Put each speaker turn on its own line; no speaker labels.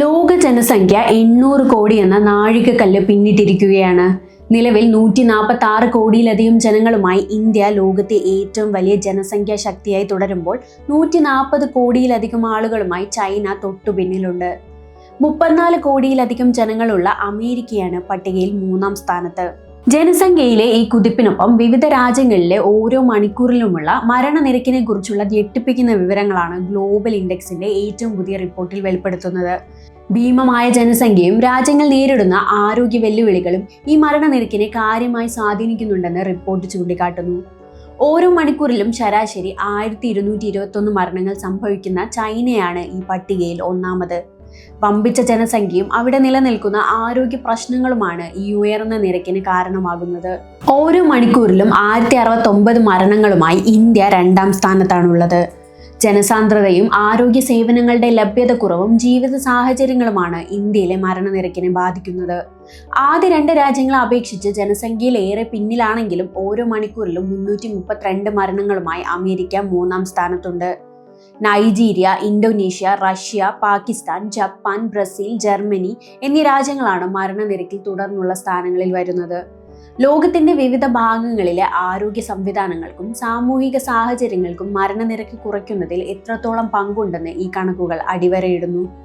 ലോക ജനസംഖ്യ എണ്ണൂറ് കോടി എന്ന നാഴികക്കല്ല് പിന്നിട്ടിരിക്കുകയാണ്. നിലവിൽ നൂറ്റി നാൽപ്പത്തി ആറ് കോടിയിലധികം ജനങ്ങളുമായി ഇന്ത്യ ലോകത്തെ ഏറ്റവും വലിയ ജനസംഖ്യാ ശക്തിയായി തുടരുമ്പോൾ നൂറ്റി നാൽപ്പത് കോടിയിലധികം ആളുകളുമായി ചൈന തൊട്ടുപിന്നിലുണ്ട്. മുപ്പത്തിനാല് കോടിയിലധികം ജനങ്ങളുള്ള അമേരിക്കയാണ് പട്ടികയിൽ മൂന്നാം സ്ഥാനത്ത്. ജനസംഖ്യയിലെ ഈ കുതിപ്പിനൊപ്പം വിവിധ രാജ്യങ്ങളിലെ ഓരോ മണിക്കൂറിലുമുള്ള മരണനിരക്കിനെ കുറിച്ചുള്ള ഞെട്ടിപ്പിക്കുന്ന വിവരങ്ങളാണ് ഗ്ലോബൽ ഇൻഡെക്സിന്റെ ഏറ്റവും പുതിയ റിപ്പോർട്ടിൽ വെളിപ്പെടുത്തുന്നത്. ഭീമമായ ജനസംഖ്യയും രാജ്യങ്ങൾ നേരിടുന്ന ആരോഗ്യ വെല്ലുവിളികളും ഈ മരണനിരക്കിനെ കാര്യമായി സ്വാധീനിക്കുന്നുണ്ടെന്ന് റിപ്പോർട്ട് ചൂണ്ടിക്കാട്ടുന്നു. ഓരോ മണിക്കൂറിലും ശരാശരി ആയിരത്തി ഇരുന്നൂറ്റി ഇരുപത്തൊന്ന് മരണങ്ങൾ സംഭവിക്കുന്ന ചൈനയാണ് ഈ പട്ടികയിൽ ഒന്നാമത്. വമ്പിച്ച ജനസംഖ്യയും അവിടെ നിലനിൽക്കുന്ന ആരോഗ്യ പ്രശ്നങ്ങളുമാണ് ഈ ഉയർന്ന നിരക്കിന് കാരണമാകുന്നത്. ഓരോ മണിക്കൂറിലും ആയിരത്തി അറുപത്തൊമ്പത് മരണങ്ങളുമായി ഇന്ത്യ രണ്ടാം സ്ഥാനത്താണുള്ളത്. ജനസാന്ദ്രതയും ആരോഗ്യ സേവനങ്ങളുടെ ലഭ്യതക്കുറവും ജീവിത സാഹചര്യങ്ങളുമാണ് ഇന്ത്യയിലെ മരണനിരക്കിനെ ബാധിക്കുന്നത്. ആദ്യ രണ്ട് രാജ്യങ്ങളെ അപേക്ഷിച്ച് ജനസംഖ്യയിൽ ഏറെ പിന്നിലാണെങ്കിലും ഓരോ മണിക്കൂറിലും മുന്നൂറ്റി മരണങ്ങളുമായി അമേരിക്ക മൂന്നാം സ്ഥാനത്തുണ്ട്. Nigeria Indonesia Russia Pakistan Japan Brazil Germany എന്നീ രാജ്യങ്ങളാണ് മരണനിരക്കിൽ തുടർന്നുള്ള സ്ഥാനങ്ങളിൽ വരുന്നത്. ലോകത്തിന്റെ വിവിധ ഭാഗങ്ങളിലെ ആരോഗ്യ സംവിധാനങ്ങൾക്കും സാമൂഹിക സാഹചര്യങ്ങൾക്കും മരണനിരക്ക് കുറയ്ക്കുന്നതിൽ എത്രത്തോളം പങ്കുണ്ടെന്ന് ഈ കണക്കുകൾ അടിവരയിടുന്നു.